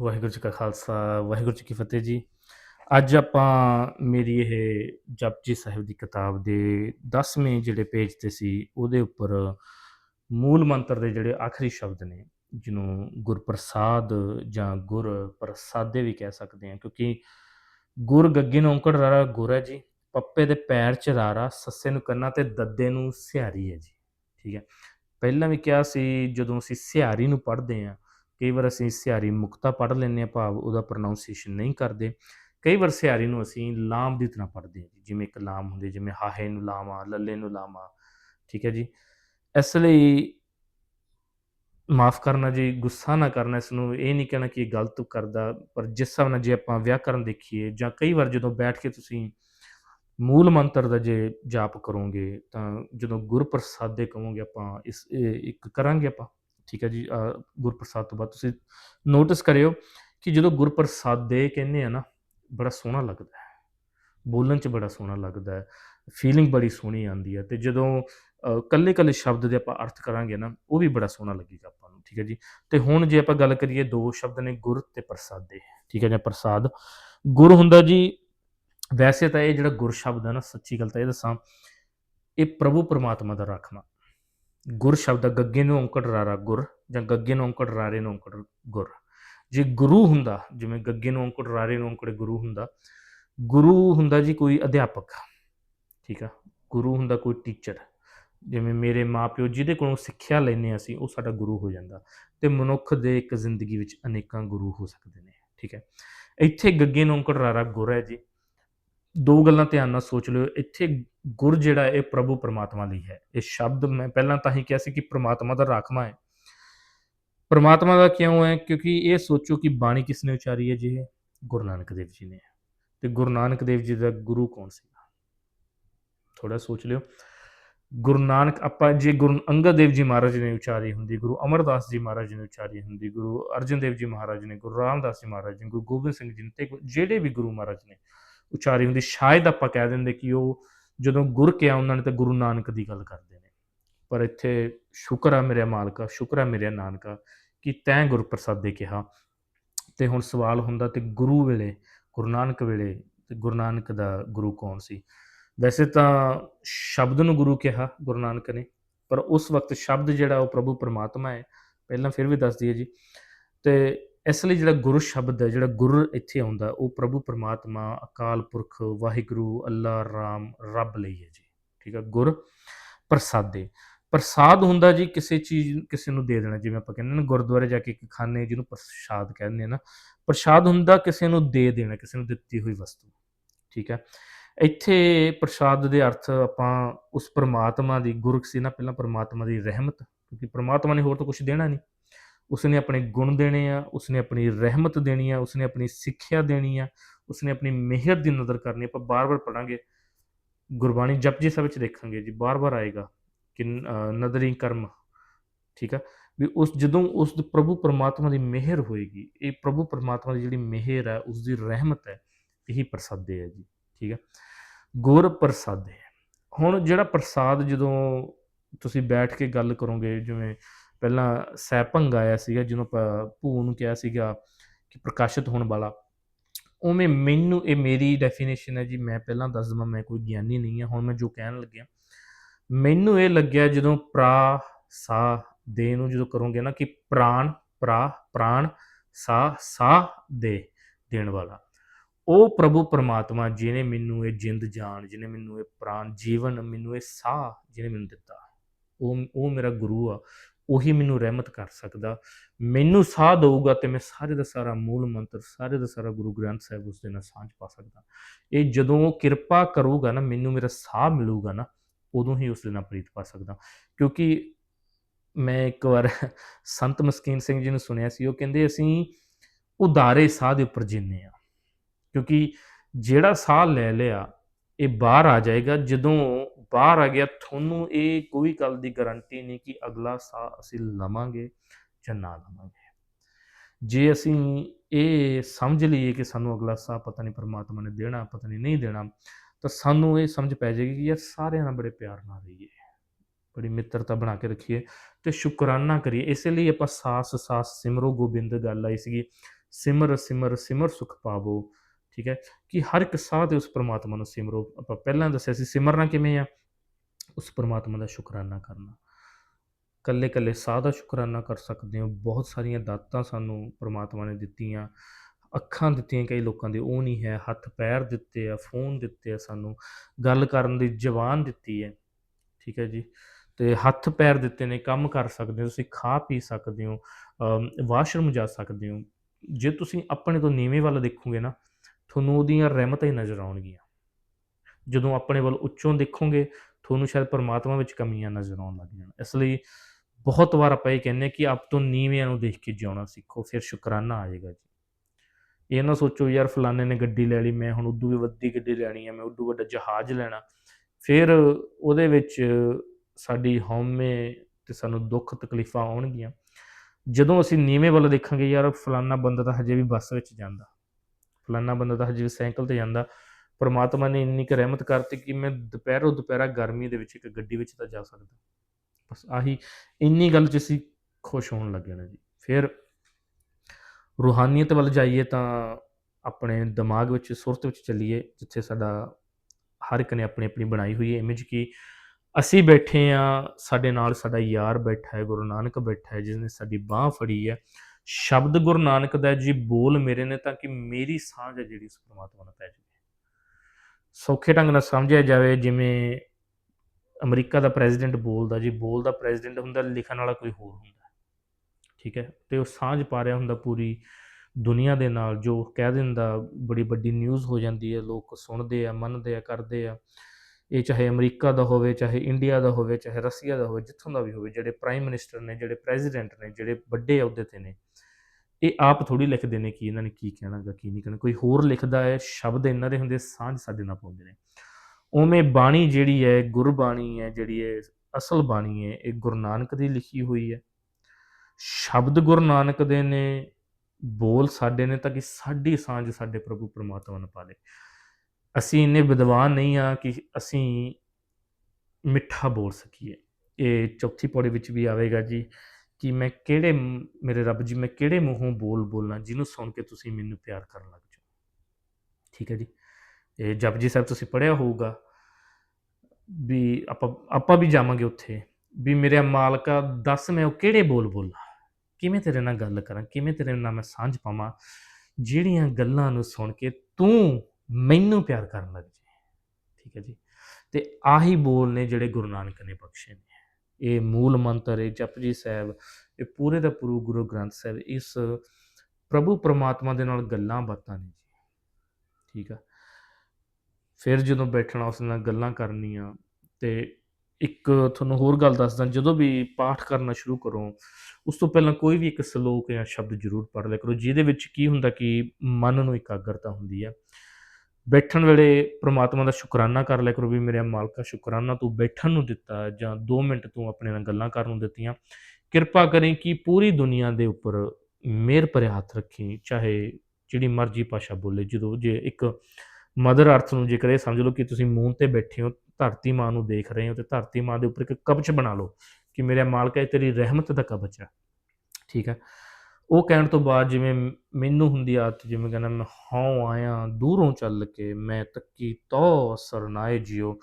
ਵਾਹਿਗੁਰੂ ਜੀ ਕਾ ਖਾਲਸਾ, ਵਾਹਿਗੁਰੂ ਜੀ ਕੀ ਫਤਿਹ ਜੀ। ਅੱਜ ਆਪਾਂ ਮੇਰੀ ਇਹ ਜਪਜੀ ਸਾਹਿਬ ਦੀ ਕਿਤਾਬ ਦੇ 10ਵੇਂ ਜਿਹੜੇ ਪੇਜ ਤੇ ਸੀ, ਉਹਦੇ ਉੱਪਰ ਮੂਲ ਮੰਤਰ ਦੇ ਜਿਹੜੇ ਆਖਰੀ ਸ਼ਬਦ ਨੇ, ਜਿਹਨੂੰ ਗੁਰਪ੍ਰਸਾਦ ਜਾਂ ਗੁਰ ਪ੍ਰਸਾਦੇ ਵੀ ਕਹਿ ਸਕਦੇ ਹਾਂ, ਕਿਉਂਕਿ ਗੁਰ ਗੱਗੇ ਨੂੰ ਔਂਕੜ, ਰਾਰਾ ਗੁਰ ਹੈ ਜੀ, ਪੱਪੇ ਦੇ ਪੈਰ ਚ ਰਾਰਾ, ਸੱਸੇ ਨੂੰ ਕੰਨਾ ਤੇ ਦੱਦੇ ਨੂੰ ਸਿਹਾਰੀ ਹੈ ਜੀ। ਠੀਕ ਹੈ। ਪਹਿਲਾਂ ਵੀ ਕਿਹਾ ਸੀ, ਜਦੋਂ ਅਸੀਂ ਸਿਹਾਰੀ ਨੂੰ ਪੜ੍ਹਦੇ ਹਾਂ ਕਈ ਵਾਰ ਅਸੀਂ ਸਿਹਾਰੀ ਮੁਕਤਾ ਪੜ੍ਹ ਲੈਂਦੇ ਹਾਂ ਭਾਵ ਉਹਦਾ ਪ੍ਰੋਨਾਂਸੀਏਸ਼ਨ ਨਹੀਂ ਕਰਦੇ। ਕਈ ਵਾਰ ਸਿਹਾਰੀ ਨੂੰ ਅਸੀਂ ਲਾਮ ਦੀ ਤਰ੍ਹਾਂ ਪੜ੍ਹਦੇ ਹਾਂ ਜੀ, ਜਿਵੇਂ ਇੱਕ ਲਾਮ ਹੁੰਦੀ ਜਿਵੇਂ ਹਾਹੇ ਨੂੰ ਲਾਵਾਂ ਲੱਲੇ ਨੂੰ ਲਾਵਾਂ ਠੀਕ ਹੈ ਜੀ। ਇਸ ਲਈ ਮਾਫ ਕਰਨਾ ਜੀ ਗੁੱਸਾ ਨਾ ਕਰਨਾ ਇਸ ਨੂੰ ਇਹ ਨਹੀਂ ਕਹਿਣਾ ਕਿ ਇਹ ਗਲਤ ਕਰਦਾ ਪਰ ਜਿਸ ਹਿਸਾਬ ਨਾਲ ਜੇ ਆਪਾਂ ਵਿਆਕਰਨ ਦੇਖੀਏ ਜਾਂ ਕਈ ਵਾਰ ਜਦੋਂ ਬੈਠ ਕੇ ਤੁਸੀਂ ਮੂਲ ਮੰਤਰ ਦਾ ਜੇ ਜਾਪ ਕਰੋਗੇ ਤਾਂ ਜਦੋਂ ਗੁਰਪ੍ਰਸਾਦੇ ਕਹੋਗੇ ਆਪਾਂ ਇਸ ਇੱਕ ਕਰਾਂਗੇ ਆਪਾਂ। ਠੀਕ ਹੈ ਜੀ ਗੁਰਪ੍ਰਸਾਦ ਤੋਂ ਬਾਅਦ ਤੁਸੀਂ ਨੋਟਿਸ ਕਰਿਓ ਕਿ ਜਦੋਂ ਗੁਰਪ੍ਰਸਾਦੇ ਕਹਿੰਦੇ ਆ ਨਾ, ਬੜਾ ਸੋਹਣਾ ਲੱਗਦਾ ਹੈ। ਬੋਲਣ 'ਚ ਬੜਾ ਸੋਹਣਾ ਲੱਗਦਾ ਹੈ ਫੀਲਿੰਗ ਬੜੀ ਸੋਹਣੀ ਆਉਂਦੀ ਹੈ ਤੇ ਜਦੋਂ, ਅਹ ਕੱਲੇ ਕੱਲੇ ਸ਼ਬਦ ਦੇ ਆਪਾਂ ਅਰਥ ਕਰਾਂਗੇ ਨਾ, ਉਹ ਵੀ ਬੜਾ ਸੋਹਣਾ ਲੱਗੇਗਾ ਆਪਾਂ ਨੂੰ, ਠੀਕ ਹੈ ਜੀ। ਤੇ ਹੁਣ ਜੇ ਆਪਾਂ ਗੱਲ ਕਰੀਏ, ਦੋ ਸ਼ਬਦ ਨੇ ਗੁਰ ਤੇ ਪ੍ਰਸਾਦੇ ਠੀਕ ਹੈ ਜੀ ਪ੍ਰਸਾਦ। ਗੁਰ ਹੁੰਦਾ ਜੀ, ਵੈਸੇ ਤਾਂ ਇਹ ਜਿਹੜਾ ਗੁਰ ਸ਼ਬਦ ਹੈ ਨਾ, ਸੱਚੀ ਗੱਲ ਤਾਂ ਇਹ ਦੱਸਾਂ, ਇਹ ਪ੍ਰਭੂ ਪਰਮਾਤਮਾ ਦਾ ਰਾਖਵਾ। ਗੁਰ ਸ਼ਬਦ ਆ, ਗੱਗੇ ਨੂੰ ਔਂਕੜ ਰਾਰਾ ਗੁਰ ਜਾਂ ਗੱਗੇ ਨੂੰ ਔਂਕੜ ਰਾਰੇ ਨੂੰ ਔਂਕੜ ਗੁਰ। ਜੇ ਗੁਰੂ ਹੁੰਦਾ ਜਿਵੇਂ ਗੱਗੇ ਨੂੰ ਔਂਕੜ ਰਾਰੇ ਨੂੰ ਔਂਕੜ ਗੁਰੂ ਹੁੰਦਾ ਗੁਰੂ ਹੁੰਦਾ ਜੀ ਕੋਈ ਅਧਿਆਪਕ ਠੀਕ ਆ? ਗੁਰੂ ਹੁੰਦਾ ਕੋਈ ਟੀਚਰ। ਜਿਵੇਂ ਮੇਰੇ ਮਾਪਿਓ ਜਿਹਦੇ ਕੋਲੋਂ ਸਿੱਖਿਆ ਲੈਨੇ ਅਸੀਂ ਉਹ ਸਾਡਾ ਗੁਰੂ ਹੋ ਜਾਂਦਾ। ਤੇ ਮਨੁੱਖ ਦੇ ਇੱਕ ਜ਼ਿੰਦਗੀ ਵਿੱਚ ਅਨੇਕਾਂ ਗੁਰੂ ਹੋ ਸਕਦੇ ਨੇ ਠੀਕ ਹੈ? ਇੱਥੇ ਗੱਗੇ ਨੂੰ ਔਂਕੜ ਰਾਰਾ ਗੁਰ ਹੈ ਜੀ। ਦੋ ਗੱਲਾਂ ਧਿਆਨ ਨਾਲ ਸੋਚ ਲਿਓ। ਇੱਥੇ ਗੁਰ ਜਿਹੜਾ ਇਹ ਪ੍ਰਭੂ ਪਰਮਾਤਮਾ ਲਈ ਹੈ। ਇਹ ਸ਼ਬਦ ਮੈਂ ਪਹਿਲਾਂ ਤਾਂ ਹੀ ਕਿਹਾ ਸੀ ਕਿ ਪਰਮਾਤਮਾ ਦਾ ਰਾਖਵਾ ਹੈ। ਪਰਮਾਤਮਾ ਦਾ ਕਿਉਂ ਹੈ? ਕਿਉਂਕਿ ਇਹ ਸੋਚੋ ਕਿ ਬਾਣੀ ਕਿਸ ਨੇ ਉਚਾਰੀ ਹੈ ਜੀ? ਗੁਰੂ ਨਾਨਕ ਦੇਵ ਜੀ ਨੇ। ਤੇ ਗੁਰੂ ਨਾਨਕ ਦੇਵ ਜੀ ਦਾ ਗੁਰੂ ਕੌਣ ਸੀ? ਥੋੜਾ ਸੋਚ ਲਿਓ। ਗੁਰੂ ਨਾਨਕ, ਆਪਾਂ ਜੇ ਗੁਰੂ ਅੰਗਦ ਦੇਵ ਜੀ ਮਹਾਰਾਜ ਨੇ ਉਚਾਰੀ ਹੁੰਦੀ, ਗੁਰੂ ਅਮਰਦਾਸ ਜੀ ਮਹਾਰਾਜ ਨੇ ਉਚਾਰੀ ਹੁੰਦੀ, ਗੁਰੂ ਅਰਜਨ ਦੇਵ ਜੀ ਮਹਾਰਾਜ ਨੇ, ਗੁਰੂ ਰਾਮਦਾਸ ਜੀ ਮਹਾਰਾਜ ਨੇ, ਗੁਰੂ ਗੋਬਿੰਦ ਸਿੰਘ ਜੀ ਨੇ, ਤੇ ਜਿਹੜੇ ਵੀ ਗੁਰੂ ਮਹਾਰਾਜ ਨੇ ਉਚਾਰੀ ਹੁੰਦੀ, ਸ਼ਾਇਦ ਆਪਾਂ ਕਹਿ ਦਿੰਦੇ ਕਿ ਉਹ ਜਦੋਂ ਗੁਰ ਕਿਹਾ ਉਹਨਾਂ ਨੇ ਤਾਂ ਗੁਰੂ ਨਾਨਕ ਦੀ ਗੱਲ ਕਰਦੇ ਨੇ। ਪਰ ਇੱਥੇ ਸ਼ੁਕਰ ਆ ਮੇਰੇ ਮਾਲਕਾ, ਸ਼ੁਕਰ ਆ ਮੇਰੇ ਨਾਨਕਾ ਕਿ ਤੈਂ ਗੁਰ ਪ੍ਰਸਾਦੇ ਕਿਹਾ। ਤੇ ਹੁਣ ਸਵਾਲ ਹੁੰਦਾ ਤੇ ਗੁਰੂ ਵੇਲੇ, ਗੁਰੂ ਨਾਨਕ ਵੇਲੇ ਤੇ ਗੁਰੂ ਨਾਨਕ ਦਾ ਗੁਰੂ ਕੌਣ ਸੀ? ਵੈਸੇ ਤਾਂ ਸ਼ਬਦ ਨੂੰ ਗੁਰੂ ਕਿਹਾ ਗੁਰੂ ਨਾਨਕ ਨੇ, ਪਰ ਉਸ ਵਕਤ ਸ਼ਬਦ ਜਿਹੜਾ ਉਹ ਪ੍ਰਭੂ ਪਰਮਾਤਮਾ ਹੈ, ਪਹਿਲਾਂ ਫਿਰ ਵੀ ਦੱਸ ਦਈਏ ਜੀ। ਤੇ ਇਸ ਲਈ ਜਿਹੜਾ ਗੁਰੂ ਸ਼ਬਦ ਹੈ, ਜਿਹੜਾ ਗੁਰ ਇੱਥੇ ਆਉਂਦਾ, ਉਹ ਪ੍ਰਭੂ ਪਰਮਾਤਮਾ, ਅਕਾਲ ਪੁਰਖ, ਵਾਹਿਗੁਰੂ, ਅੱਲਾ, ਰਾਮ, ਰੱਬ ਲਈ ਹੈ ਜੀ। ਠੀਕ ਹੈ, ਗੁਰ ਪ੍ਰਸਾਦੇ। ਪ੍ਰਸਾਦ ਹੁੰਦਾ ਜੀ ਕਿਸੇ ਚੀਜ਼ ਕਿਸੇ ਨੂੰ ਦੇ ਦੇਣਾ, ਜਿਵੇਂ ਆਪਾਂ ਕਹਿੰਦੇ ਨੇ ਗੁਰਦੁਆਰੇ ਜਾ ਕੇ ਇੱਕ ਖਾਣੇ ਜਿਹਨੂੰ ਪ੍ਰਸ਼ਾਦ ਕਹਿੰਦੇ ਆ ਨਾ, ਪ੍ਰਸ਼ਾਦ ਹੁੰਦਾ ਕਿਸੇ ਨੂੰ ਦੇ ਦੇਣਾ, ਕਿਸੇ ਨੂੰ ਦਿੱਤੀ ਹੋਈ ਵਸਤੂ। ਠੀਕ ਹੈ, ਇੱਥੇ ਪ੍ਰਸ਼ਾਦ ਦੇ ਅਰਥ ਆਪਾਂ ਉਸ ਪ੍ਰਮਾਤਮਾ ਦੀ ਗੁਰਖ ਸੀ ਨਾ, ਪਹਿਲਾਂ ਪ੍ਰਮਾਤਮਾ ਦੀ ਰਹਿਮਤ, ਕਿਉਂਕਿ ਪ੍ਰਮਾਤਮਾ ਨੇ ਹੋਰ ਤਾਂ ਕੁਝ ਦੇਣਾ ਨਹੀਂ। ਉਸਨੇ ਆਪਣੇ ਗੁਣ ਦੇਣੇ ਆ ਉਸਨੇ ਆਪਣੀ ਰਹਿਮਤ ਦੇਣੀ ਆ ਉਸਨੇ ਆਪਣੀ ਸਿੱਖਿਆ ਦੇਣੀ ਆ ਉਸਨੇ ਆਪਣੀ ਮਿਹਰ ਦੀ ਨਜ਼ਰ ਕਰਨੀ ਆਪਾਂ ਬਾਰ-ਬਾਰ ਪੜਾਂਗੇ ਗੁਰਬਾਣੀ ਜਪਜੀ ਸਾਹਿਬ ਵਿੱਚ ਦੇਖਾਂਗੇ ਜੀ ਬਾਰ-ਬਾਰ ਆਏਗਾ ਕਿ ਅ, ਨਦਰੀ ਕਰਮ ਠੀਕ ਆ? ਵੀ ਉਸ ਜਦੋਂ ਉਸ ਪ੍ਰਭੂ ਪਰਮਾਤਮਾ ਦੀ ਮਿਹਰ ਹੋਏਗੀ ਇਹ ਪ੍ਰਭੂ ਪਰਮਾਤਮਾ ਦੀ ਜਿਹੜੀ ਮਿਹਰ ਹੈ ਉਸ ਦੀ ਰਹਿਮਤ ਹੈ ਇਹੀ ਪ੍ਰਸਾਦੇ ਹੈ ਜੀ ਠੀਕ ਹੈ ਗੁਰ ਪ੍ਰਸਾਦੇ ਹੁਣ ਜਿਹੜਾ ਪ੍ਰਸਾਦ ਜਦੋਂ ਤੁਸੀਂ ਬੈਠ ਕੇ ਗੱਲ ਕਰੋਗੇ ਜਿਵੇਂ ਪਹਿਲਾਂ ਸੈਭੰਗ ਆਇਆ ਸੀਗਾ, ਜਿਹਨੂੰ ਭੂ ਨੂੰ ਕਿਹਾ ਸੀਗਾ ਕਿ ਪ੍ਰਕਾਸ਼ਿਤ ਹੋਣ ਵਾਲਾ। ਉਵੇਂ ਮੈਨੂੰ, ਇਹ ਮੇਰੀ ਡੈਫੀਨੇਸ਼ਨ ਹੈ ਜੀ, ਮੈਂ ਪਹਿਲਾਂ ਦੱਸ ਦਵਾਂ, ਮੈਂ ਕੋਈ ਗਿਆਨੀ ਨਹੀਂ ਹਾਂ, ਹੁਣ ਮੈਂ ਜੋ ਕਹਿਣ ਲੱਗਿਆ। ਮੈਨੂੰ ਇਹ ਲੱਗਿਆ ਜਦੋਂ ਪ੍ਰਾ, ਸਾ, ਦੇ ਨੂੰ ਜਦੋਂ ਕਰੋਗੇ ਨਾ ਕਿ ਪ੍ਰਾਣ, ਪ੍ਰਾ, ਪ੍ਰਾਣ, ਸਾ ਸਾ, ਦੇ ਦੇਣ ਵਾਲਾ। ਉਹ ਪ੍ਰਭੂ ਪਰਮਾਤਮਾ ਜਿਨੇ ਮੈਨੂੰ ਇਹ ਜਿੰਦ ਜਾਨ ਜਿਨੇ ਮੈਨੂੰ ਇਹ ਪ੍ਰਾਣ ਜੀਵਨ, ਮੈਨੂੰ ਇਹ ਸਾਹ ਜਿਨੇ ਮੈਨੂੰ ਦਿੱਤਾ, ਉਹ ਉਹ ਮੇਰਾ ਗੁਰੂ ਆ। ਉਹੀ ਮੈਨੂੰ ਰਹਿਮਤ ਕਰ ਸਕਦਾ। ਮੈਨੂੰ ਸਾਹ ਦਊਗਾ ਤੇ ਮੈਂ ਸਾਰੇ ਦਾ ਸਾਰਾ ਮੂਲ ਮੰਤਰ, ਸਾਰੇ ਦਾ ਸਾਰਾ ਗੁਰੂ ਗ੍ਰੰਥ ਸਾਹਿਬ ਉਸ ਦੇ ਨਾਲ ਸਾਂਝ ਪਾ ਸਕਦਾ। ਇਹ ਜਦੋਂ ਉਹ ਕਿਰਪਾ ਕਰੂਗਾ ਨਾ, ਮੈਨੂੰ ਮੇਰਾ ਸਾਹ ਮਿਲੂਗਾ ਨਾ, ਉਦੋਂ ਹੀ ਉਸ ਦੇ ਨਾਲ ਪ੍ਰੀਤ ਪਾ ਸਕਦਾ। ਕਿਉਂਕਿ ਮੈਂ ਇੱਕ ਵਾਰ ਸੰਤ ਮਸਕੀਨ ਸਿੰਘ ਜੀ ਨੂੰ ਸੁਣਿਆ ਸੀ, ਉਹ ਕਹਿੰਦੇ, ਅਸੀਂ ਉਦਾਰੇ ਸਾਹ ਦੇ ਉੱਪਰ ਜਿੰਨੇ ਆ। ਕਿਉਂਕਿ ਜਿਹੜਾ ਸਾਹ ਲੈ ਲਿਆ ਇਹ ਬਾਹਰ ਆ ਜਾਏਗਾ। ਜਦੋਂ ਬਾਹਰ ਆ ਗਿਆ, ਤੁਹਾਨੂੰ ਇਹ ਕੋਈ ਗੱਲ ਦੀ ਗਾਰੰਟੀ ਨਹੀਂ ਕਿ ਅਗਲਾ ਸਾਹ ਅਸੀਂ ਲਵਾਂਗੇ ਜਾਂ ਨਾ ਲਵਾਂਗੇ। ਜੇ ਅਸੀਂ ਇਹ ਸਮਝ ਲਈਏ ਕਿ ਸਾਨੂੰ ਅਗਲਾ ਸਾਹ ਪਤਾ ਨਹੀਂ ਪਰਮਾਤਮਾ ਨੇ ਦੇਣਾ, ਪਤਾ ਨਹੀਂ ਨਹੀਂ ਦੇਣਾ, ਤਾਂ ਸਾਨੂੰ ਇਹ ਸਮਝ ਪੈ ਜਾਏਗੀ ਕਿ ਯਾਰ ਸਾਰਿਆਂ ਨਾਲ ਬੜੇ ਪਿਆਰ ਨਾਲ ਰਹੀਏ। ਬੜੀ ਮਿੱਤਰਤਾ ਬਣਾ ਕੇ ਰੱਖੀਏ ਤੇ ਸ਼ੁਕਰਾਨਾ ਕਰੀਏ। ਇਸੇ ਲਈ ਆਪਾਂ ਸਾਸ ਸਾਸ ਸਿਮਰੋ ਗੋਬਿੰਦ ਗੱਲ ਆਈ ਸੀਗੀ, ਸਿਮਰ ਸਿਮਰ ਸਿਮਰ ਸੁਖ ਪਾਵੋ। ਠੀਕ ਹੈ, ਕਿ ਹਰ ਇੱਕ ਸਾਹ ਤੇ ਉਸ ਪ੍ਰਮਾਤਮਾ ਨੂੰ ਸਿਮਰੋ। ਆਪਾਂ ਪਹਿਲਾਂ ਦੱਸਿਆ ਸੀ ਸਿਮਰਨਾ ਕਿਵੇਂ ਆ? ਉਸ ਪ੍ਰਮਾਤਮਾ ਦਾ ਸ਼ੁਕਰਾਨਾ ਕਰਨਾ। ਕੱਲੇ ਕੱਲੇ ਸਾਹ ਦਾ ਸ਼ੁਕਰਾਨਾ ਕਰ ਸਕਦੇ ਹੋ। ਬਹੁਤ ਸਾਰੀਆਂ ਦਾਤਾਂ ਸਾਨੂੰ ਪ੍ਰਮਾਤਮਾ ਨੇ ਦਿੱਤੀਆਂ। ਅੱਖਾਂ ਦਿੱਤੀਆਂ ਕਈ ਲੋਕਾਂ ਦੇ, ਉਹ ਨਹੀਂ ਹੈ। ਹੱਥ, ਪੈਰ ਦਿੱਤੇ ਆ, ਫੋਨ ਦਿੱਤੇ ਆ ਸਾਨੂੰ। ਗੱਲ ਕਰਨ ਦੀ ਜ਼ਬਾਨ ਦਿੱਤੀ ਹੈ। ਠੀਕ ਹੈ ਜੀ। ਤੇ ਹੱਥ, ਪੈਰ ਦਿੱਤੇ ਨੇ, ਕੰਮ ਕਰ ਸਕਦੇ ਹੋ, ਤੁਸੀਂ ਖਾ ਪੀ ਸਕਦੇ ਹੋ ਵਾਸ਼ਰੂਮ ਜਾ ਸਕਦੇ ਹੋ। ਜੇ ਤੁਸੀਂ ਆਪਣੇ ਤੋਂ ਨੀਵੇਂ ਵੱਲ ਦੇਖੋਗੇ ਨਾ ਤੁਹਾਨੂੰ ਉਹਦੀਆਂ ਰਹਿਮਤਾਂ ਹੀ ਨਜ਼ਰ ਆਉਣਗੀਆਂ। ਜਦੋਂ ਆਪਣੇ ਵੱਲ ਉੱਚੋਂ ਦੇਖੋਗੇ, ਤੁਹਾਨੂੰ ਸ਼ਾਇਦ ਪਰਮਾਤਮਾ ਵਿੱਚ ਕਮੀਆਂ ਨਜ਼ਰ ਆਉਣ ਲੱਗ ਜਾਣ ਇਸ ਲਈ ਬਹੁਤ ਵਾਰ ਆਪਾਂ ਇਹ ਕਹਿੰਦੇ ਕਿ ਆਪ ਤੋਂ ਨੀਵਿਆਂ ਨੂੰ ਦੇਖ ਕੇ ਜਿਉਣਾ ਸਿੱਖੋ, ਫਿਰ ਸ਼ੁਕਰਾਨਾ ਆਏਗਾ ਜੀ। ਇਹ ਨਾ ਸੋਚੋ ਯਾਰ ਫਲਾਣੇ ਨੇ ਗੱਡੀ ਲੈ ਲਈ, ਮੈਂ ਹੁਣ ਉਦੋਂ ਵੀ ਵੱਡੀ ਗੱਡੀ ਲੈਣੀ ਹੈ ਮੈਂ ਉਦੋਂ ਵੱਡਾ ਜਹਾਜ਼ ਲੈਣਾ। ਫਿਰ ਉਹਦੇ ਵਿੱਚ ਸਾਡੀ ਹਉਮੈ ਤੇ ਸਾਨੂੰ ਦੁੱਖ ਤਕਲੀਫਾਂ ਆਉਣਗੀਆਂ। ਜਦੋਂ ਅਸੀਂ ਨੀਵੇਂ ਵੱਲ ਦੇਖਾਂਗੇ, ਯਾਰ ਫਲਾਣਾ ਬੰਦਾ ਤਾਂ ਹਜੇ ਵੀ ਬੱਸ ਵਿੱਚ ਜਾਂਦਾ। ਫਲਾਨਾ ਬੰਦਾ ਤਾਂ ਹਜੇ ਸਾਈਕਲ ਤੇ ਜਾਂਦਾ। ਪਰਮਾਤਮਾ ਨੇ ਇੰਨੀ ਕੁ ਰਹਿਮਤ ਕਰਤੀ ਕਿ ਮੈਂ ਦੁਪਹਿਰੋਂ ਦੁਪਹਿਰਾ ਗਰਮੀ ਦੇ ਵਿੱਚ ਇੱਕ ਗੱਡੀ ਵਿੱਚ ਤਾਂ ਜਾ ਸਕਦਾ। ਬਸ ਆਹੀ ਇੰਨੀ ਗੱਲ 'ਚ ਅਸੀਂ ਖੁਸ਼ ਹੋਣ ਲੱਗੇ ਨਾ ਜੀ। ਫਿਰ ਰੂਹਾਨੀਅਤ ਵੱਲ ਜਾਈਏ ਤਾਂ ਆਪਣੇ ਦਿਮਾਗ ਵਿੱਚ, ਸੁਰਤ ਵਿੱਚ ਚੱਲੀਏ, ਜਿੱਥੇ ਸਾਡਾ ਹਰ ਇੱਕ ਨੇ ਆਪਣੀ ਆਪਣੀ ਬਣਾਈ ਹੋਈ ਹੈ ਇਮੇਜ ਕਿ ਅਸੀਂ ਬੈਠੇ ਆ ਸਾਡੇ ਨਾਲ ਸਾਡਾ ਯਾਰ ਬੈਠਾ ਹੈ, ਗੁਰੂ ਨਾਨਕ ਬੈਠਾ ਹੈ ਜਿਸ ਨੇ ਸਾਡੀ ਬਾਹ ਫੜੀ ਹੈ। ਸ਼ਬਦ ਗੁਰੂ ਨਾਨਕ ਦਾ ਜੀ ਬੋਲ ਮੇਰੇ ਨੇ ਤਾਂ ਕਿ ਮੇਰੀ ਸਾਂਝ ਹੈ ਜਿਹੜੀ ਉਸ ਪ੍ਰਮਾਤਮਾ ਨਾਲ ਪੈ ਜਾਵੇ। ਸੌਖੇ ਢੰਗ ਨਾਲ ਸਮਝਿਆ ਜਾਵੇ, ਜਿਵੇਂ ਅਮਰੀਕਾ ਦਾ ਪ੍ਰੈਜ਼ੀਡੈਂਟ ਬੋਲਦਾ, ਜੀ ਬੋਲਦਾ ਪ੍ਰੈਜ਼ੀਡੈਂਟ ਹੁੰਦਾ, ਲਿਖਣ ਵਾਲਾ ਕੋਈ ਹੋਰ ਹੁੰਦਾ। ਠੀਕ ਹੈ? ਤੇ ਉਹ ਸਾਂਝ ਪਾ ਰਿਹਾ ਹੁੰਦਾ ਪੂਰੀ ਦੁਨੀਆ ਦੇ ਨਾਲ, ਜੋ ਕਹਿ ਦਿੰਦਾ, ਬੜੀ ਵੱਡੀ ਨਿਊਜ਼ ਹੋ ਜਾਂਦੀ ਹੈ, ਲੋਕ ਸੁਣਦੇ ਆ, ਮੰਨਦੇ ਆ, ਕਰਦੇ ਆ। ਇਹ ਚਾਹੇ ਅਮਰੀਕਾ ਦਾ ਹੋਵੇ, ਚਾਹੇ ਇੰਡੀਆ ਦਾ ਹੋਵੇ, ਚਾਹੇ ਰਸੀਆ ਦਾ ਹੋਵੇ, ਜਿੱਥੋਂ ਦਾ ਵੀ ਹੋਵੇ, ਜਿਹੜੇ ਪ੍ਰਾਈਮ ਮਿਨਿਸਟਰ ਨੇ, ਜਿਹੜੇ ਪ੍ਰੈਜ਼ੀਡੈਂਟ ਨੇ, ਜਿਹੜੇ ਵੱਡੇ ਅਹੁਦੇ ਤੇ ਨੇ ਇਹ ਆਪ ਥੋੜੀ ਲਿਖਦੇ ਨੇ ਕਿ ਇਹਨਾਂ ਨੇ ਕੀ ਕਹਿਣਾਗਾ ਕੀ ਨਹੀਂ ਕਹਿਣਾ। ਕੋਈ ਹੋਰ ਲਿਖਦਾ ਹੈ, ਸ਼ਬਦ ਇਹਨਾਂ ਦੇ ਹੁੰਦੇ ਸਾਂਝ ਸਾਡੇ ਨਾਲ ਪਾਉਂਦੇ ਨੇ। ਉਵੇਂ ਬਾਣੀ ਜਿਹੜੀ ਹੈ, ਗੁਰਬਾਣੀ ਹੈ, ਜਿਹੜੀ ਹੈ, ਅਸਲ ਬਾਣੀ ਹੈ, ਇਹ ਗੁਰੂ ਨਾਨਕ ਦੀ ਲਿਖੀ ਹੋਈ ਹੈ। ਸ਼ਬਦ ਗੁਰੂ ਨਾਨਕ ਦੇ ਨੇ, ਬੋਲ ਸਾਡੇ ਨੇ ਤਾਂ ਕਿ ਸਾਡੀ ਸਾਂਝ ਸਾਡੇ ਪ੍ਰਭੂ ਪਰਮਾਤਮਾ ਨਾਲ ਪਾਲੇ ਅਸੀਂ ਇੰਨੇ ਵਿਦਵਾਨ ਨਹੀਂ ਆ ਕਿ ਅਸੀਂ ਮਿੱਠਾ ਬੋਲ ਸਕੀਏ। ਇਹ ਚੌਥੀ ਪੌੜੀ ਵਿੱਚ ਵੀ ਆਵੇਗਾ ਜੀ। ਕਿ ਮੈਂ ਕਿਹੜੇ ਮੇਰੇ ਰੱਬ ਜੀ, ਮੈਂ ਕਿਹੜੇ ਮੂੰਹੋਂ ਬੋਲ ਬੋਲਾਂ ਜਿਹਨੂੰ ਸੁਣ ਕੇ ਤੁਸੀਂ ਮੈਨੂੰ ਪਿਆਰ ਕਰਨ ਲੱਗ ਜਾਓ। ਠੀਕ ਹੈ ਜੀ? ਇਹ ਜਪਜੀ ਸਾਹਿਬ ਤੁਸੀਂ ਪੜਿਆ ਹੋਊਗਾ ਵੀ ਆਪਾਂ ਆਪਾਂ ਵੀ ਜਾਵਾਂਗੇ ਉੱਥੇ ਵੀ ਮੇਰੇ ਮਾਲਕਾ ਦੱਸ ਮੈਂ ਉਹ ਕਿਹੜੇ ਬੋਲ ਬੋਲਾਂ? ਕਿਵੇਂ ਤੇਰੇ ਨਾਲ ਗੱਲ ਕਰਾਂ? ਕਿਵੇਂ ਤੇਰੇ ਨਾਲ ਮੈਂ ਸਾਂਝ ਪਾਵਾਂ? ਜਿਹੜੀਆਂ ਗੱਲਾਂ ਨੂੰ ਸੁਣ ਕੇ ਤੂੰ ਮੈਨੂੰ ਪਿਆਰ ਕਰਨ ਲੱਗ ਜੇ ਠੀਕ ਹੈ ਜੀ? ਤੇ ਆਹੀ ਬੋਲ ਨੇ ਜਿਹੜੇ ਗੁਰੂ ਨਾਨਕ ਨੇ ਬਖਸ਼ੇ ਨੇ। ਇਹ ਮੂਲ ਮੰਤਰ ਹੈ ਜਪਜੀ ਸਾਹਿਬ, ਇਹ ਪੂਰੇ ਦਾ ਪੂਰਾ ਗੁਰੂ ਗ੍ਰੰਥ ਸਾਹਿਬ, ਇਸ ਪ੍ਰਭੂ ਪਰਮਾਤਮਾ ਦੇ ਨਾਲ ਗੱਲਾਂ ਬਾਤਾਂ ਨੇ ਜੀ। ਠੀਕ ਆ? ਫਿਰ ਜਦੋਂ ਬੈਠਣਾ, ਉਸ ਨਾਲ ਗੱਲਾਂ ਕਰਨੀਆਂ ਤੇ ਇੱਕ ਤੁਹਾਨੂੰ ਹੋਰ ਗੱਲ ਦੱਸਦਾ, ਜਦੋਂ ਵੀ ਪਾਠ ਕਰਨਾ ਸ਼ੁਰੂ ਕਰੋ, ਉਸ ਤੋਂ ਪਹਿਲਾਂ ਕੋਈ ਵੀ ਇੱਕ ਸ਼ਲੋਕ ਜਾਂ ਸ਼ਬਦ ਜ਼ਰੂਰ ਪੜ੍ਹ ਲਿਆ ਕਰੋ, ਜਿਹਦੇ ਵਿੱਚ ਕੀ ਹੁੰਦਾ ਕਿ ਮਨ ਨੂੰ ਇਕਾਗਰਤਾ ਹੁੰਦੀ ਹੈ ਬੈਠਣ ਵੇਲੇ ਪ੍ਰਮਾਤਮਾ ਦਾ ਸ਼ੁਕਰਾਨਾ ਕਰ ਲਿਆ ਕਰੋ ਵੀ ਮੇਰੇ ਮਾਲਕਾ ਸ਼ੁਕਰਾਨਾ ਤੂੰ ਬੈਠਣ ਨੂੰ ਦਿੱਤਾ ਜਾਂ 2 ਮਿੰਟ ਤੂੰ ਆਪਣੇ ਨਾਲ ਗੱਲਾਂ ਕਰਨ ਨੂੰ ਦਿੱਤੀਆਂ। ਕਿਰਪਾ ਕਰੇ ਕਿ ਪੂਰੀ ਦੁਨੀਆ ਦੇ ਉੱਪਰ ਮਿਹਰ ਭਰੇ ਹੱਥ ਰੱਖੀ, ਚਾਹੇ ਜਿਹੜੀ ਮਰਜ਼ੀ ਭਾਸ਼ਾ ਬੋਲੇ, ਜਦੋਂ ਜੇ ਇੱਕ ਮਦਰ ਅਰਥ ਨੂੰ ਜੇਕਰ ਇਹ ਸਮਝ ਲਓ ਕਿ ਤੁਸੀਂ ਮੂੰਹ ਤੇ ਬੈਠੇ ਹੋ, ਧਰਤੀ ਮਾਂ ਨੂੰ ਦੇਖ ਰਹੇ ਹੋ ਤੇ ਧਰਤੀ ਮਾਂ ਦੇ ਉੱਪਰ ਇੱਕ ਕਬਚ ਬਣਾ ਲਓ ਕਿ ਮੇਰੇ ਮਾਲਕਾ ਇਹ ਤੇਰੀ ਰਹਿਮਤ ਦਾ ਕਵਚ ਹੈ। ਠੀਕ ਹੈ? ਉਹ ਕਹਿਣ ਤੋਂ ਬਾਅਦ ਜਿਵੇਂ ਮੈਨੂੰ ਹੁੰਦੀ ਆਦਤ, ਜਿਵੇਂ ਕਹਿੰਦਾ ਮੈਂ ਹਉ ਆਇਆ ਦੂਰੋਂ ਚੱਲ ਕੇ, ਮੈਂ ਤੱਕੀ ਤੋ ਸਰਨਾਏ ਜਿਓ,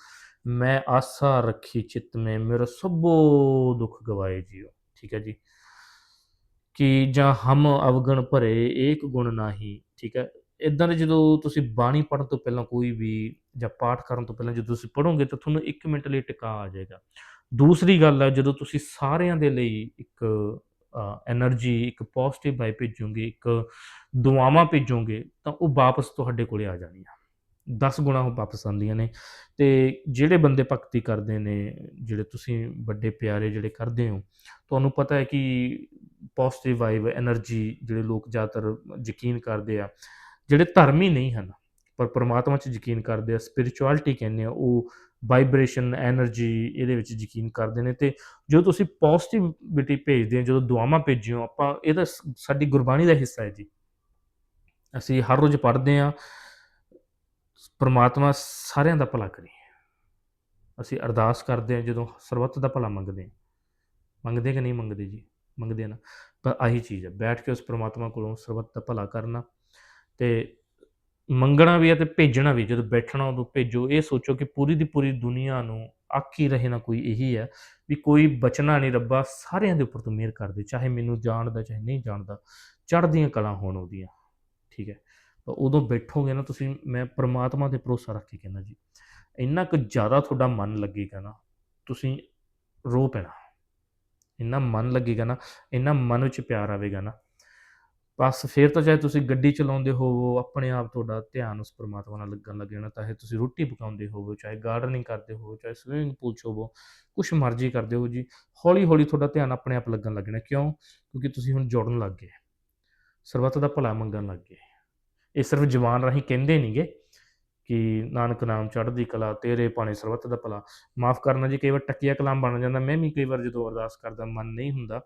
ਮੈਂ ਆਸਾ ਰੱਖੀ ਚਿੱਤ ਮੇ ਮੇਰਾ ਸਭੋ ਦੁੱਖ ਗਵਾਏ ਜਿਓ। ਠੀਕ ਹੈ ਜੀ? ਕਿ ਜਾਂ ਹਮ ਅਵਗਣ ਭਰੇ ਏਕ ਗੁਣ ਨਾਹੀ, ਠੀਕ ਹੈ? ਇਦਾਂ ਦੇ ਜਦੋਂ ਤੁਸੀਂ ਬਾਣੀ ਪੜ੍ਹਨ ਤੋਂ ਪਹਿਲਾਂ ਕੋਈ ਵੀ ਜਾਂ ਪਾਠ ਕਰਨ ਤੋਂ ਪਹਿਲਾਂ ਜਦੋਂ ਤੁਸੀਂ ਪੜੋਗੇ ਤਾਂ ਤੁਹਾਨੂੰ 1 ਮਿੰਟ ਲਈ ਟਿਕਾ ਆ ਜਾਏਗਾ। ਦੂਸਰੀ ਗੱਲ ਹੈ ਜਦੋਂ ਤੁਸੀਂ ਸਾਰਿਆਂ ਦੇ ਲਈ ਇੱਕ ਐਨਰਜੀ ਇੱਕ ਪੋਜ਼ਿਟਿਵ ਵਾਈ ਭੇਜੋਗੇ, ਇੱਕ ਦੁਆਵਾਂ ਭੇਜੋਗੇ, ਤਾਂ ਉਹ ਵਾਪਸ ਤੁਹਾਡੇ ਕੋਲੇ ਆ ਜਾਣੀਆਂ। 10 ਗੁਣਾ ਉਹ ਵਾਪਸ ਆਉਂਦੀਆਂ ਨੇ। ਤੇ ਜਿਹੜੇ ਬੰਦੇ ਭਗਤੀ ਕਰਦੇ ਨੇ, ਜਿਹੜੇ ਤੁਸੀਂ ਵੱਡੇ ਪਿਆਰੇ ਜਿਹੜੇ ਕਰਦੇ ਹੋ, ਤੁਹਾਨੂੰ ਪਤਾ ਹੈ ਕਿ ਪੋਜ਼ਿਟਿਵ ਵਾਈਬ ਐਨਰਜੀ ਜਿਹੜੇ ਲੋਕ ਜ਼ਿਆਦਾਤਰ ਯਕੀਨ ਕਰਦੇ ਆ, ਜਿਹੜੇ ਧਰਮੀ ਨਹੀਂ ਹਨ, ਪਰ ਪਰਮਾਤਮਾ 'ਚ ਯਕੀਨ ਕਰਦੇ ਆ ਸਪਿਰਚੁਅਲਿਟੀ ਕਹਿੰਦੇ ਆ, ਉਹ ਵਾਈਬ੍ਰੇਸ਼ਨ એનર્ਜੀ ਇਹਦੇ ਵਿੱਚ ਯਕੀਨ ਕਰਦੇ ਨੇ ਤੇ ਜੋ ਤੁਸੀਂ ਪੋਜ਼ਿਟਿਵਿਟੀ ਭੇਜਦੇ ਹੋ, ਜਦੋਂ ਦੁਆਵਾਂ ਭੇਜਿਓ ਆਪਾਂ ਇਹਦਾ ਸਾਡੀ ਗੁਰਬਾਣੀ ਦਾ ਹਿੱਸਾ ਹੈ ਜੀ। ਅਸੀਂ ਹਰ ਰੋਜ਼ ਪੜ੍ਹਦੇ ਆ ਪਰਮਾਤਮਾ ਸਾਰਿਆਂ ਦਾ ਭਲਾ ਕਰੇ। ਅਸੀਂ ਅਰਦਾਸ ਕਰਦੇ ਆ ਜਦੋਂ ਸਰਬੱਤ ਦਾ ਭਲਾ ਮੰਗਦੇ ਆ ਮੰਗਦੇ ਕਿ ਨਹੀਂ ਮੰਗਦੇ ਜੀ? ਮੰਗਦੇ ਆ ਨਾ। ਪਰ ਆਹੀ ਚੀਜ਼ ਹੈ, ਬੈਠ ਕੇ ਉਸ ਪਰਮਾਤਮਾ ਕੋਲੋਂ ਸਰਬੱਤ ਦਾ ਭਲਾ ਕਰਨਾ ਤੇ ਮੰਗਣਾ ਵੀ ਹੈ ਤੇ ਭੇਜਣਾ ਵੀ ਜਦੋਂ ਬੈਠਣਾ ਉਦੋਂ ਭੇਜੋ। ਇਹ ਸੋਚੋ ਕਿ ਪੂਰੀ ਦੀ ਪੂਰੀ ਦੁਨੀਆ ਨੂੰ ਆਖੀ ਰਹੇ ਨਾ ਕੋਈ ਇਹੀ ਹੈ ਵੀ ਕੋਈ ਬਚਣਾ ਨਹੀਂ ਰੱਬਾ, ਸਾਰਿਆਂ ਦੇ ਉੱਪਰ ਤੂੰ ਮਿਹਰ ਕਰ ਦੇ, ਚਾਹੇ ਮੈਨੂੰ ਜਾਣਦਾ, ਚਾਹੇ ਨਹੀਂ ਜਾਣਦਾ। ਚੜ੍ਹਦੀਆਂ ਕਲਾਂ ਹੋਣ ਉਹਦੀਆਂ। ਠੀਕ ਹੈ? ਤਾਂ ਉਦੋਂ ਬੈਠੋਗੇ ਨਾ ਤੁਸੀਂ, ਮੈਂ ਪ੍ਰਮਾਤਮਾ ਤੇ ਭਰੋਸਾ ਰੱਖ ਕੇ ਕਹਿੰਦਾ ਜੀ, ਇੰਨਾ ਕੁ ਜ਼ਿਆਦਾ ਤੁਹਾਡਾ ਮਨ ਲੱਗੇਗਾ ਨਾ, ਤੁਸੀਂ ਰੋ ਪੈਣਾ। ਇੰਨਾ ਮਨ ਲੱਗੇਗਾ ਨਾ, ਇੰਨਾ ਮਨ ਵਿੱਚ ਪਿਆਰ ਆਵੇਗਾ ਨਾ ਬਸ ਫਿਰ ਤਾਂ ਚਾਹੇ ਤੁਸੀਂ ਗੱਡੀ ਚਲਾਉਂਦੇ ਹੋਵੋ, ਆਪਣੇ ਆਪ ਤੁਹਾਡਾ ਧਿਆਨ ਉਸ ਪਰਮਾਤਮਾ ਨਾਲ ਲੱਗਣ ਲੱਗ ਜਾਣਾ ਚਾਹੇ ਤੁਸੀਂ ਰੋਟੀ ਪਕਾਉਂਦੇ ਹੋਵੋ, ਚਾਹੇ ਗਾਰਡਨਿੰਗ ਕਰਦੇ ਹੋਵੋ, ਚਾਹੇ ਸਵਿਮਿੰਗ ਪੂਲ 'ਚ ਹੋਵੋ, ਕੁਛ ਮਰਜ਼ੀ ਕਰਦੇ ਹੋ ਜੀ ਹੌਲੀ ਹੌਲੀ ਤੁਹਾਡਾ ਧਿਆਨ ਆਪਣੇ ਆਪ ਲੱਗਣ ਲੱਗ ਜਾਣਾ। ਕਿਉਂ? ਕਿਉਂਕਿ ਤੁਸੀਂ ਹੁਣ ਜੁੜਨ ਲੱਗ ਗਏ। ਸਰਬੱਤ ਦਾ ਭਲਾ ਮੰਗਣ ਲੱਗ ਗਏ। ਇਹ ਸਿਰਫ ਜ਼ਬਾਨ ਰਾਹੀਂ ਕਹਿੰਦੇ ਨਹੀਂਗੇ ਕਿ ਨਾਨਕ ਨਾਮ ਚੜ੍ਹਦੀ ਕਲਾ, ਤੇਰੇ ਪਾਣੇ ਸਰਬੱਤ ਦਾ ਭਲਾ। ਮਾਫ ਕਰਨਾ ਜੀ, ਕਈ ਵਾਰ ਟੱਕੀਆ ਕਲਾਮ ਬਣ ਜਾਂਦਾ, ਮੈਂ ਵੀ ਕਈ ਵਾਰ ਜਦੋਂ ਅਰਦਾਸ ਕਰਦਾ, ਮਨ ਨਹੀਂ ਹੁੰਦਾ।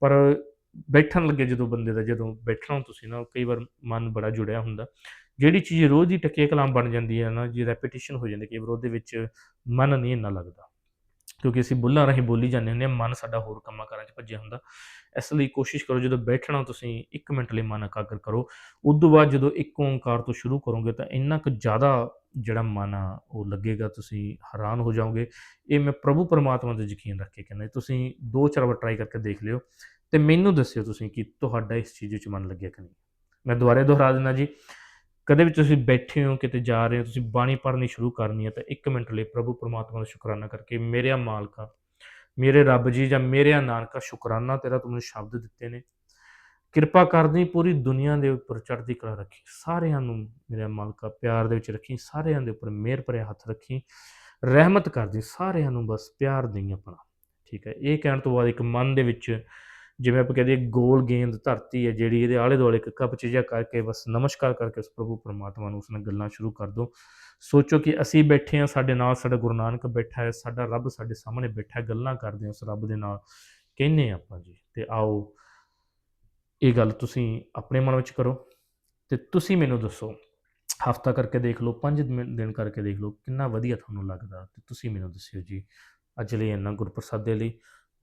ਪਰ ਬੈਠਣ ਲੱਗੇ ਜਦੋਂ ਬੰਦੇ ਦਾ, ਜਦੋਂ ਬੈਠਣਾ ਤੁਸੀਂ ਨਾ ਕਈ ਵਾਰ ਮਨ ਬੜਾ ਜੁੜਿਆ ਹੁੰਦਾ। ਜਿਹੜੀ ਚੀਜ਼ ਰੋਜ਼ ਦੀ ਟੱਕੇ ਕਲਾਮ ਬਣ ਜਾਂਦੀ ਹੈ ਨਾ, ਜੀ ਰੈਪੀਟੀਸ਼ਨ ਹੋ ਜਾਂਦੀ ਕਈ ਵਾਰ ਉਹਦੇ ਵਿੱਚ ਮਨ ਨਹੀਂ ਇੰਨਾ ਲੱਗਦਾ। ਕਿਉਂਕਿ ਅਸੀਂ ਬੁੱਲਾਂ ਰਾਹੀਂ ਬੋਲੀ ਜਾਂਦੇ ਹੁੰਦੇ ਹਾਂ, ਮਨ ਸਾਡਾ ਹੋਰ ਕੰਮਾਂ ਕਾਰਾਂ 'ਚ ਭੱਜਿਆ ਹੁੰਦਾ। ਇਸ ਲਈ ਕੋਸ਼ਿਸ਼ ਕਰੋ, ਜਦੋਂ ਬੈਠਣਾ ਤੁਸੀਂ 1 ਮਿੰਟ ਲਈ ਮਨ ਇਕਾਗਰ ਕਰੋ। ਉਸ ਤੋਂ ਬਾਅਦ ਜਦੋਂ ਇੱਕ ਓੰਕਾਰ ਤੋਂ ਸ਼ੁਰੂ ਕਰੋਗੇ ਤਾਂ ਇੰਨਾ ਕੁ ਜ਼ਿਆਦਾ ਜਿਹੜਾ ਮਨ ਆ, ਉਹ ਲੱਗੇਗਾ, ਤੁਸੀਂ ਹੈਰਾਨ ਹੋ ਜਾਓਗੇ। ਇਹ ਮੈਂ ਪ੍ਰਭੂ ਪਰਮਾਤਮਾ ਤੇ ਯਕੀਨ ਰੱਖ ਕੇ ਕਹਿੰਦਾ, ਤੁਸੀਂ ਦੋ ਚਾਰ ਵਾਰ ਟਰਾਈ ਕਰਕੇ ਦੇਖ ਲਿਓ। ਤੇ ਮੈਨੂੰ ਦੱਸਿਓ ਤੁਸੀਂ ਕਿ ਤੁਹਾਡਾ ਇਸ ਚੀਜ਼ ਵਿੱਚ ਮਨ ਲੱਗਿਆ ਕਿ ਨਹੀਂ? ਮੈਂ ਦੁਬਾਰੇ ਦੁਹਰਾ ਦਿੰਦਾ ਜੀ। ਕਦੇ ਵੀ ਤੁਸੀਂ ਬੈਠੇ ਹੋ, ਕਿਤੇ ਜਾ ਰਹੇ ਹੋ, ਤੁਸੀਂ ਬਾਣੀ ਪੜ੍ਹਨੀ ਸ਼ੁਰੂ ਕਰਨੀ ਹੈ ਤਾਂ 1 ਮਿੰਟ ਲਈ ਪ੍ਰਭੂ ਪਰਮਾਤਮਾ ਦਾ ਸ਼ੁਕਰਾਨਾ ਕਰਕੇ ਮੇਰਿਆ ਮਾਲਕਾ, ਮੇਰੇ ਰੱਬ ਜੀ ਜਾਂ ਮੇਰਿਆ ਨਾਨਕਾ ਸ਼ੁਕਰਾਨਾ ਤੇਰਾ ਤੂੰ ਮੈਨੂੰ ਸ਼ਬਦ ਦਿੱਤੇ ਨੇ। ਕਿਰਪਾ ਕਰਦੀ ਪੂਰੀ ਦੁਨੀਆ ਦੇ ਉੱਪਰ ਚੜ੍ਹਦੀ ਕਲਾ ਰੱਖੀ, ਸਾਰਿਆਂ ਨੂੰ ਮੇਰੇ ਮਾਲਕਾ ਪਿਆਰ ਦੇ ਵਿੱਚ ਰੱਖੀ, ਸਾਰਿਆਂ ਦੇ ਉੱਪਰ ਮਿਹਰ ਭਰਿਆ ਹੱਥ ਰੱਖੀ, ਰਹਿਮਤ ਕਰਦੀ, ਸਾਰਿਆਂ ਨੂੰ ਬਸ ਪਿਆਰ ਦੇਈ ਆਪਣਾ। ਠੀਕ ਹੈ, ਇਹ ਕਹਿਣ ਤੋਂ ਬਾਅਦ ਇੱਕ ਮਨ ਦੇ ਵਿੱਚ ਜਿਵੇਂ ਆਪਾਂ ਕਹਦੇ ਗੋਲ ਗੇਂਦ ਧਰਤੀ ਹੈ ਜਿਹੜੀ ਇਹਦੇ ਆਲੇ ਦੁਆਲੇ ਇੱਕ ਕੱਪ ਚੀਜ਼ਾ ਕਰਕੇ ਬਸ ਨਮਸਕਾਰ ਕਰਕੇ ਉਸ ਪ੍ਰਭੂ ਪਰਮਾਤਮਾ ਨੂੰ ਉਸ ਨਾਲ ਗੱਲਾਂ ਸ਼ੁਰੂ ਕਰ ਦਿਓ। ਸੋਚੋ ਕਿ ਅਸੀਂ ਬੈਠੇ ਹਾਂ, ਸਾਡੇ ਨਾਲ ਸਾਡਾ ਗੁਰੂ ਨਾਨਕ ਬੈਠਾ ਹੈ, ਸਾਡਾ ਰੱਬ ਸਾਡੇ ਸਾਹਮਣੇ ਬੈਠਾ ਹੈ, ਗੱਲਾਂ ਕਰਦੇ ਹਾਂ ਉਸ ਰੱਬ ਦੇ ਨਾਲ। ਕਹਿੰਨੇ ਆਪਾਂ ਜੀ, ਤੇ ਆਓ ਇਹ ਗੱਲ ਤੁਸੀਂ ਆਪਣੇ ਮਨ ਵਿੱਚ ਕਰੋ ਤੇ ਤੁਸੀਂ ਮੈਨੂੰ ਦੱਸੋ, ਹਫਤਾ ਕਰਕੇ ਦੇਖ ਲਓ 5 ਦਿਨ ਕਰਕੇ ਦੇਖ ਲਓ, ਕਿੰਨਾ ਵਧੀਆ ਤੁਹਾਨੂੰ ਲੱਗਦਾ? ਤੇ ਤੁਸੀਂ ਮੈਨੂੰ ਦੱਸਿਓ ਜੀ, ਅੱਜ ਲਈ ਇੰਨਾ ਗੁਰਪ੍ਰਸਾਦੇ ਲਈ